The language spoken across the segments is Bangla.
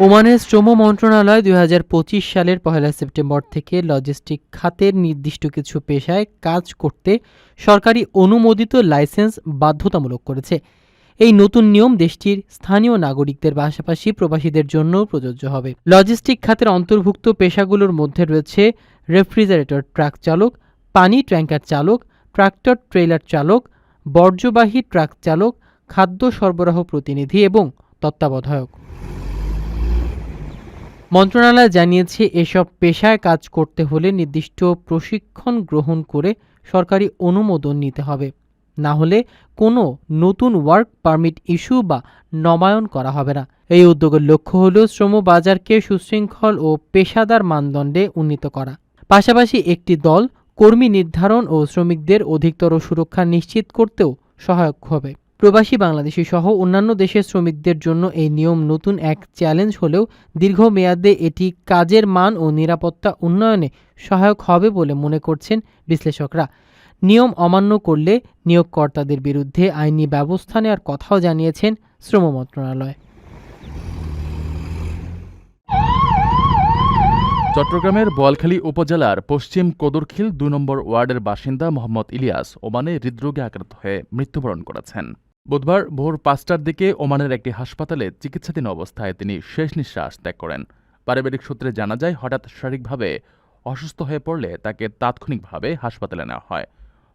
ওমানের শ্রম মন্ত্রণালয় দু হাজার পঁচিশ সালের পহেলা সেপ্টেম্বর থেকে লজিস্টিক খাতের নির্দিষ্ট কিছু পেশায় কাজ করতে সরকারি অনুমোদিত লাইসেন্স বাধ্যতামূলক করেছে। এই নতুন নিয়ম দেশটির স্থানীয় নাগরিকদের পাশাপাশি প্রবাসীদের জন্য প্রযোজ্য হবে। লজিস্টিক খাতের অন্তর্ভুক্ত পেশাগুলোর মধ্যে রয়েছে রেফ্রিজারেটর ট্রাক চালক, পানি ট্যাঙ্কার চালক, ট্রাক্টর ট্রেলার চালক, বর্জ্যবাহী ট্রাক চালক, খাদ্য সরবরাহ প্রতিনিধি এবং তত্ত্বাবধায়ক। মন্ত্রণালয় জানিয়েছে, এসব পেশায় কাজ করতে হলে নির্দিষ্ট প্রশিক্ষণ গ্রহণ করে সরকারি অনুমোদন নিতে হবে। না হলে কোনো নতুন ওয়ার্ক পারমিট ইস্যু বা নবায়ন করা হবে না। এই উদ্যোগের লক্ষ্য হল শ্রম বাজারকে সুশৃঙ্খল ও পেশাদার মানদণ্ডে উন্নীত করা। পাশাপাশি একটি দল কর্মী নির্ধারণ ও শ্রমিকদের অধিকতর সুরক্ষা নিশ্চিত করতেও সহায়ক হবে। প্রবাসী বাংলাদেশি সহ অন্যান্য দেশের শ্রমিকদের জন্য এই নিয়ম নতুন এক চ্যালেঞ্জ হলেও দীর্ঘমেয়াদে এটি কাজের মান ও নিরাপত্তা উন্নয়নে সহায়ক হবে বলে মনে করছেন বিশ্লেষকরা। নিয়ম অমান্য করলে নিয়োগকর্তাদের বিরুদ্ধে আইনি ব্যবস্থা নেওয়ার কথাও জানিয়েছেন শ্রম মন্ত্রণালয়। চট্টগ্রামের বোয়ালখালী উপজেলার পশ্চিম কদরখিল দুই নম্বর ওয়ার্ডের বাসিন্দা মোহাম্মদ ইলিয়াস ওমানে হৃদরোগে আক্রান্ত হয়ে মৃত্যুবরণ করেছেন। বুধবার ভোর পাঁচটার দিকে ওমানের একটি হাসপাতালে চিকিৎসাধীন অবস্থায় তিনি শেষ নিঃশ্বাস ত্যাগ করেন। পারিবারিক সূত্রে জানা যায়, হঠাৎ শারীরিকভাবে অসুস্থ হয়ে পড়লে তাকে তাৎক্ষণিকভাবে হাসপাতালে নেওয়া হয়।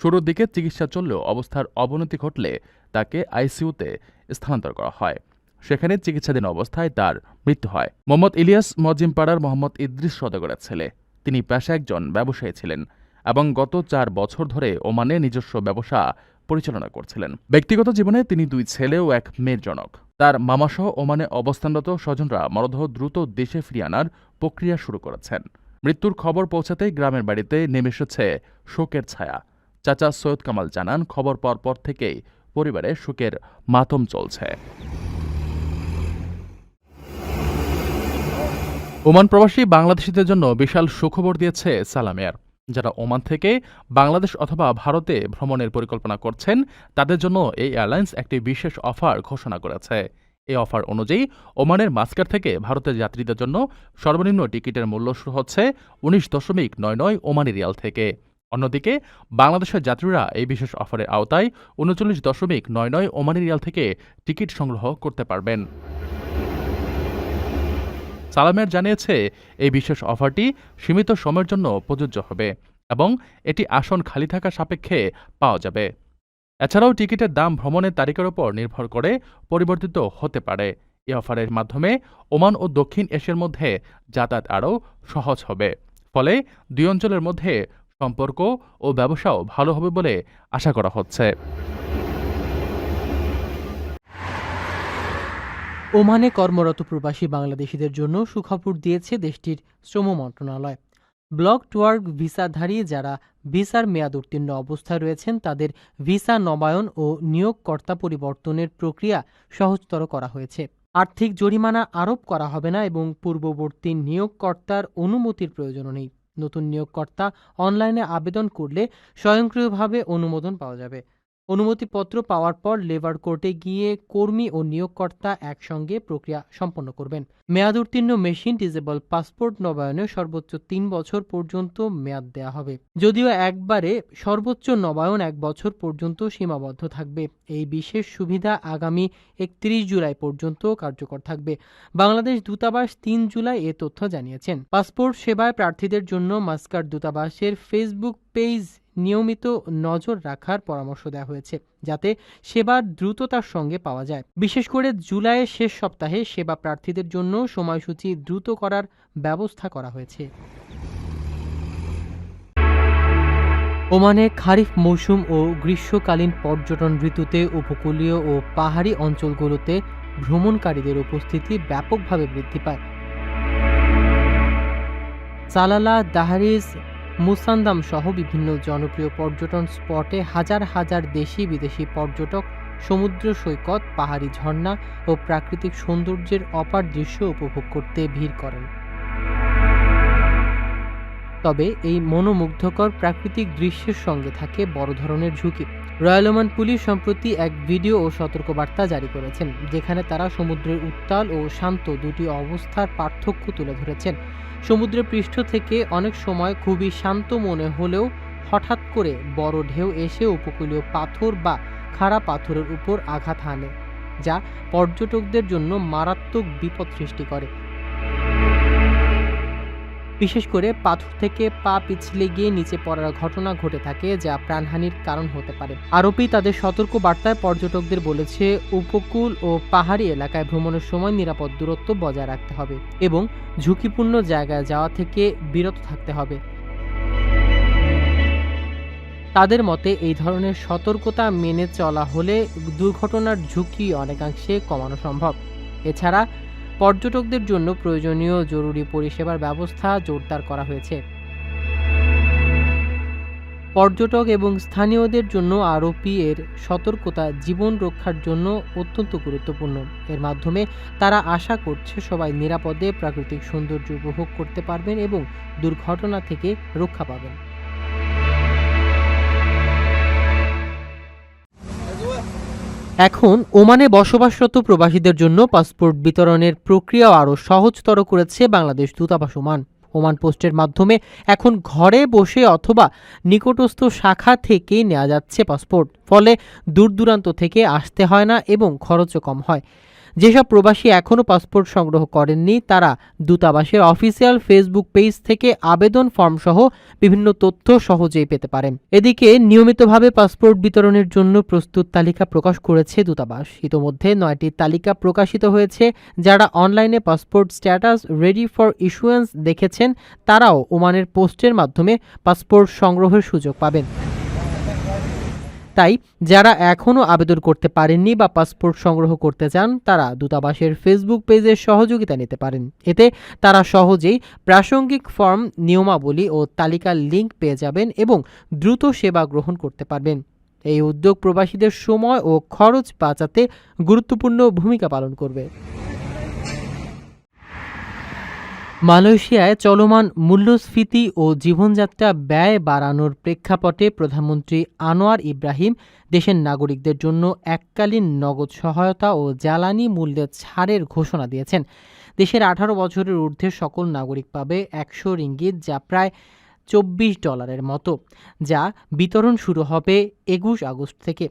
শুরুর দিকে চিকিৎসা চললেও অবস্থার অবনতি ঘটলে তাকে আইসিইউতে স্থানান্তর করা হয়। সেখানে চিকিৎসাধীন অবস্থায় তার মৃত্যু হয়। মোহাম্মদ ইলিয়াস মজিমপাড়ার মোহাম্মদ ইদ্রিস সদগরের ছেলে। তিনি পেশা একজন ব্যবসায়ী ছিলেন এবং গত চার বছর ধরে ওমানে নিজস্ব ব্যবসা পরিচালনা করছিলেন। ব্যক্তিগত জীবনে তিনি দুই ছেলে ও এক মেয়ের জনক। তার মামাসহ ওমানে অবস্থানরত স্বজনরা মরদেহ দ্রুত দেশে ফিরিয়ে আনার প্রক্রিয়া শুরু করেছেন। মৃত্যুর খবর পৌঁছাতেই গ্রামের বাড়িতে নেমে এসেছে শোকের ছায়া। চাচা সৈয়দ কামাল জানান, খবর পাওয়ার পর থেকেই পরিবারে শোকের মাতম চলছে। ওমান প্রবাসী বাংলাদেশিদের জন্য বিশাল সুখবর দিয়েছে সালাম এয়ার। যারা ওমান থেকে বাংলাদেশ অথবা ভারতে ভ্রমণের পরিকল্পনা করছেন, তাদের জন্য এই এয়ারলাইন্স একটি বিশেষ অফার ঘোষণা করেছে। এই অফার অনুযায়ী ওমানের মাস্কার থেকে ভারতের যাত্রীদের জন্য সর্বনিম্ন টিকিটের মূল্য শুরু হচ্ছে উনিশ দশমিক নয় নয় ওমানি রিয়াল থেকে। অন্যদিকে, বাংলাদেশের যাত্রীরা এই বিশেষ অফারের আওতায় উনচল্লিশ দশমিক নয় নয় ওমানি রিয়াল থেকে টিকিট সংগ্রহ করতে পারবেন। সালামের জানিয়েছে, এই বিশেষ অফারটি সীমিত সময়ের জন্য প্রযোজ্য হবে এবং এটি আসন খালি থাকা সাপেক্ষে পাওয়া যাবে। এছাড়াও টিকিটের দাম ভ্রমণের তারিখের উপর নির্ভর করে পরিবর্তিত হতে পারে। এই অফারের মাধ্যমে ওমান ও দক্ষিণ এশিয়ার মধ্যে যাতায়াত আরও সহজ হবে। ফলে দুই অঞ্চলের মধ্যে সম্পর্ক ও ব্যবসাও ভালো হবে বলে আশা করা হচ্ছে। ওমানে কর্মরত প্রবাসী বাংলাদেশিদের জন্য সুখবর দিয়েছে দেশটির শ্রম মন্ত্রণালয়। ব্লক টুয়ার্ক ভিসাধারী যারা ভিসার মেয়াদ উত্তীর্ণ অবস্থায় রয়েছেন, তাদের ভিসা নবায়ন ও নিয়োগকর্তা পরিবর্তনের প্রক্রিয়া সহজতর করা হয়েছে। আর্থিক জরিমানা আরোপ করা হবে না এবং পূর্ববর্তী নিয়োগকর্তার অনুমতির প্রয়োজনও নেই। নতুন নিয়োগকর্তা অনলাইনে আবেদন করলে স্বয়ংক্রিয়ভাবে অনুমোদন পাওয়া যাবে। অনুমতিপত্র পাওয়ার পর লেবার কোর্টে গিয়ে কর্মী ও নিয়োগকর্তা একসঙ্গে প্রক্রিয়া সম্পন্ন করবেন। মেয়াদ উত্তীর্ণ মেশিন ডিজেবল পাসপোর্ট নবায়নে সর্বোচ্চ তিন বছর পর্যন্ত মেয়াদ দেয়া হবে। যদিও একবারে সর্বোচ্চ নবায়ন এক বছর পর্যন্ত সীমাবদ্ধ থাকবে। এই বিশেষ সুবিধা আগামী একত্রিশ জুলাই পর্যন্ত কার্যকর থাকবে। বাংলাদেশ দূতাবাস তিন জুলাই এ তথ্য জানিয়েছেন। পাসপোর্ট সেবায় প্রার্থীদের জন্য মাস্কার দূতাবাসের ফেসবুক পেজ নিয়মিত নজর রাখার পরামর্শ দেওয়া হয়েছে, যাতে সেবার দ্রুততার সঙ্গে পাওয়া যায়। বিশেষ করে জুলাইয়ের শেষ সপ্তাহে সেবা প্রার্থীদের জন্য সময়সূচি দ্রুত করার ব্যবস্থা করা হয়েছে। ওমানে খারিফ মৌসুম ও গ্রীষ্মকালীন পর্যটন ঋতুতে উপকূলীয় ও পাহাড়ি অঞ্চলগুলোতে ভ্রমণকারীদের উপস্থিতি ব্যাপকভাবে বৃদ্ধি পায়। সালালা দাহারিজ মুসান্দাম সহ বিভিন্ন জনপ্রিয় পর্যটন স্পটে হাজার হাজার দেশি বিদেশি পর্যটক, সমুদ্র সৈকত, পাহাড়ি ঝর্ণা ও প্রাকৃতিক সৌন্দর্যের অপার দৃশ্য উপভোগ করতে ভিড় করেন। তবে এই মনোমুগ্ধকর প্রাকৃতিক দৃশ্যের সঙ্গে থাকে বড় ধরনের ঝুঁকি। রয়্যাল ওমান পুলিশ সম্প্রতি এক ভিডিও ও সতর্কবার্তা জারি করেছেন, যেখানে তারা সমুদ্রের উত্তাল ও শান্ত দুটি অবস্থার পার্থক্য তুলে ধরেছেন। সমুদ্রের পৃষ্ঠ থেকে অনেক সময় খুবই শান্ত মনে হলেও হঠাৎ করে বড় ঢেউ এসে উপকূলীয় পাথর বা খাড়া পাথরের উপর আঘাত হানে, যা পর্যটকদের জন্য মারাত্মক বিপদ সৃষ্টি করে। বিশেষ করে পাথর থেকে পা পিছলে গিয়ে নিচে পড়ার ঘটনা ঘটে থাকে, যা প্রাণহানির কারণ হতে পারে। আরোপি তাদের সতর্ক বার্তায় পর্যটকদের বলেছে, উপকূল ও পাহাড়ি এলাকায় ভ্রমণের সময় নিরাপদ দূরত্ব বজায় রাখতে হবে এবং ঝুঁকিপূর্ণ জায়গায় যাওয়া থেকে বিরত থাকতে হবে। তাদের মতে, এই ধরনের সতর্কতা মেনে চলা হলে দুর্ঘটনার ঝুঁকি অনেকাংশে কমানো সম্ভব। এছাড়া পর্যটকদের জন্য প্রয়োজনীয় জরুরি পরিষেবার ব্যবস্থা জোরদার করা হয়েছে। পর্যটক এবং স্থানীয়দের জন্য আরোপি এর সতর্কতা জীবন রক্ষার জন্য অত্যন্ত গুরুত্বপূর্ণ। এর মাধ্যমে তারা আশা করছে সবাই নিরাপদে প্রাকৃতিক সৌন্দর্য উপভোগ করতে পারবেন এবং দুর্ঘটনা থেকে রক্ষা পাবেন। এখন ওমানে বসবাসরত প্রবাসীদের জন্য পাসপোর্ট বিতরণের প্রক্রিয়া আরও সহজতর করেছে বাংলাদেশ দূতাবাস ওমান। ওমান পোস্টের মাধ্যমে এখন ঘরে বসে অথবা নিকটস্থ শাখা থেকে নেওয়া যাচ্ছে পাসপোর্ট। ফলে দূর দূরান্ত থেকে আসতে হয় না এবং খরচও কম হয়। যেসব প্রবাসী এখনও পাসপোর্ট সংগ্রহ করেননি, তারা দূতাবাসের অফিসিয়াল ফেসবুক পেজ থেকে আবেদন ফর্ম সহ বিভিন্ন তথ্য সহজেই পেতে পারেন। এদিকে নিয়মিতভাবে পাসপোর্ট বিতরণের জন্য প্রস্তুত তালিকা প্রকাশ করেছে দূতাবাস। ইতোমধ্যে নয়টি তালিকা প্রকাশিত হয়েছে, যারা অনলাইনে passport status ready for issuance দেখেছেন, তারাও ওমানের পোস্টের মাধ্যমে পাসপোর্ট সংগ্রহের সুযোগ পাবেন। তাই যারা এখনও আবেদন করতে পারেননি বা পাসপোর্ট সংগ্রহ করতে চান, তারা দূতাবাসের ফেসবুক পেজের সহযোগিতা নিতে পারেন। এতে তারা সহজেই প্রাসঙ্গিক ফর্ম, নিয়মাবলী ও তালিকার লিঙ্ক পেয়ে যাবেন এবং দ্রুত সেবা গ্রহণ করতে পারবেন। এই উদ্যোগ প্রবাসীদের সময় ও খরচ বাঁচাতে গুরুত্বপূর্ণ ভূমিকা পালন করবে। মালয়েশিয়ায় চলমান মূল্যস্ফীতি ও জীবনযাত্রা ব্যয় বাড়ানোর প্রেক্ষাপটে প্রধানমন্ত্রী আনোয়ার ইব্রাহিম দেশের নাগরিকদের জন্য এককালীন নগদ সহায়তা ও জ্বালানি মূল্যের ছাড়ের ঘোষণা দিয়েছেন। দেশের আঠারো বছরের ঊর্ধ্বে সকল নাগরিক পাবে একশো রিঙ্গিত, যা প্রায় চব্বিশ ডলারের মতো, যা বিতরণ শুরু হবে একুশ আগস্ট থেকে।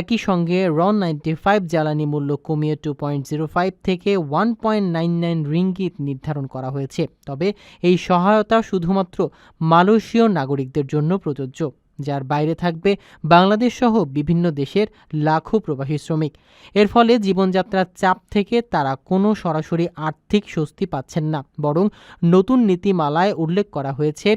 একই সঙ্গে রন নাইনটি ফাইভ জ্বালানি মূল্য কমিয়ে টু পয়েন্ট জিরো ফাইভ থেকে one point nine nine ringgit নির্ধারণ করা হয়েছে। তবে এই সহায়তা শুধুমাত্র মালয়েশীয় নাগরিকদের জন্য প্রযোজ্য। যার বাইরে থাকবে বাংলাদেশ সহ বিভিন্ন দেশের লাখো প্রবাসী শ্রমিক। এর ফলে জীবনযাত্রার চাপ থেকে তারা কোনো সরাসরি আর্থিক স্বস্তি পাচ্ছেন না, বরং নতুন নীতিমালায় উল্লেখ করা হয়েছে,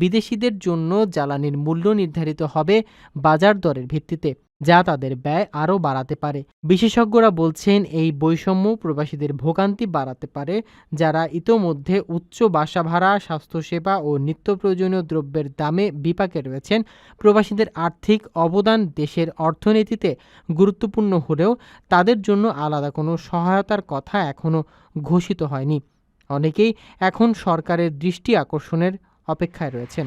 বিদেশিদের জন্য জ্বালানির মূল্য নির্ধারিত হবে বাজার দরের ভিত্তিতে। যা তাদের ব্যয় আরও বাড়াতে পারে। বিশেষজ্ঞরা বলছেন, এই বৈষম্য প্রবাসীদের ভোগান্তি বাড়াতে পারে যারা ইতোমধ্যে উচ্চ বাসা ভাড়া, স্বাস্থ্যসেবা ও নিত্য প্রয়োজনীয় দ্রব্যের দামে বিপাকে রয়েছেন। প্রবাসীদের আর্থিক অবদান দেশের অর্থনীতিতে গুরুত্বপূর্ণ হলেও তাদের জন্য আলাদা কোনো সহায়তার কথা এখনও ঘোষিত হয়নি। অনেকেই এখন সরকারের দৃষ্টি আকর্ষণের অপেক্ষায় রয়েছেন।